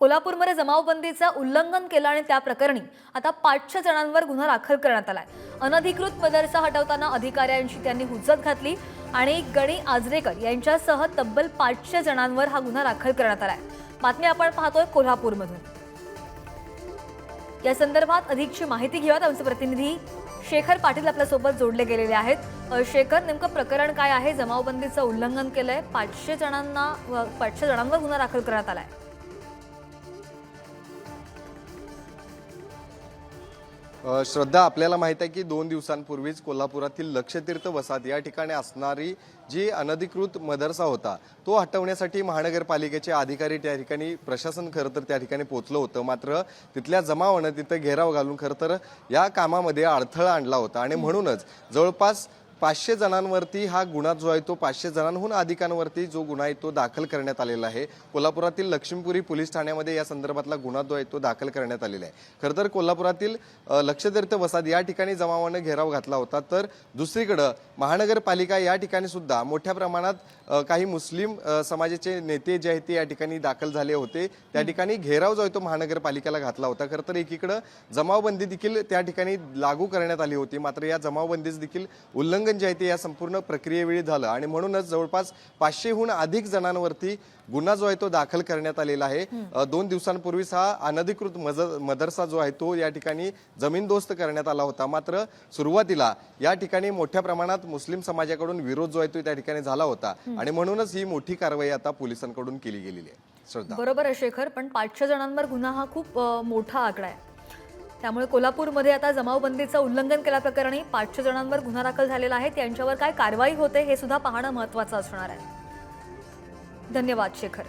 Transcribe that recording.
कोल्हापूरमध्ये जमावबंदीचं उल्लंघन केलं आणि त्या प्रकरणी आता पाचशे जणांवर गुन्हा दाखल करण्यात आलाय. अनधिकृत मदरसा हटवताना अधिकाऱ्यांशी त्यांनी हुज्जत घातली आणि गणी आजरेकर यांच्यासह तब्बल पाचशे जणांवर हा गुन्हा दाखल करण्यात आलाय. बातमी आपण पाहतोय कोल्हापूरमधून. या संदर्भात अधिकची माहिती घेऊयात. आमचे प्रतिनिधी शेखर पाटील आपल्यासोबत जोडले गेलेले आहेत. शेखर नेमकं प्रकरण काय आहे? जमावबंदीचं उल्लंघन केलंय. पाचशे जणांना व पाचशे जणांवर गुन्हा दाखल करण्यात आलाय. श्रद्धा आपल्याला माहीत आहे की दोन दिवसांपूर्वीच कोल्हापुरातील लक्षतीर्थ वसाहत या ठिकाणी असणारी जी अनधिकृत मदरसा होता तो हटवण्यासाठी महानगरपालिकेचे अधिकारी त्या ठिकाणी प्रशासन खरं तर त्या ठिकाणी पोहोचलं होतं. मात्र तिथल्या जमावानं तिथं घेराव घालून खरं तर या कामामध्ये अडथळा आणला होता. आणि म्हणूनच जवळपास पाचशे जणांवरती हा गुन्हा जो आहे तो पाचशे जणांहून अधिकांवरती जो गुन्हा आहे तो दाखल करण्यात आलेला आहे. कोल्हापुरातील लक्ष्मीपुरी पोलीस ठाण्यामध्ये या संदर्भातला गुन्हा जो आहे तो दाखल करण्यात आलेला आहे. खरं तर कोल्हापुरातील लक्षतीर्थ वसाहत या ठिकाणी जमावानं घेराव घातला होता. तर दुसरीकडं महानगरपालिका या ठिकाणी सुद्धा मोठ्या प्रमाणात काही मुस्लिम समाजाचे नेते जे आहेत ते या ठिकाणी दाखल झाले होते. त्या ठिकाणी घेराव जो आहे तो महानगरपालिकेला घातला होता. खरं तर एकीकडं जमावबंदी देखील त्या ठिकाणी लागू करण्यात आली होती. मात्र या जमावबंदीच देखील उल्लंघन जे आहे ते या संपूर्ण प्रक्रियेवेळी झालं. आणि म्हणूनच जवळपास पाचशेहून अधिक जणांवरती गुन्हा जो आहे तो दाखल करण्यात आलेला आहे. दोन दिवसांपूर्वीच हा अनधिकृत मदरसा जो आहे तो या ठिकाणी जमीनदोस्त करण्यात आला होता. मात्र सुरुवातीला या ठिकाणी मोठ्या प्रमाणात मुस्लिम समाजाकडून विरोध जो आहे तो त्या ठिकाणी झाला होता. आणि म्हणूनच ही मोठी कारवाई आता पोलिसांकडून केली गेलेली आहे. बरोबर आहे शेखर पण पाचशे जणांवर गुन्हा हा खूप मोठा आकडा आहे. त्यामुळे कोल्हापूरमध्ये आता जमावबंदीचं उल्लंघन केल्याप्रकरणी पाचशे जणांवर गुन्हा दाखल झालेला आहे. त्यांच्यावर काय कारवाई होते हे सुद्धा पाहणं महत्वाचं असणार आहे. धन्यवाद शेखर.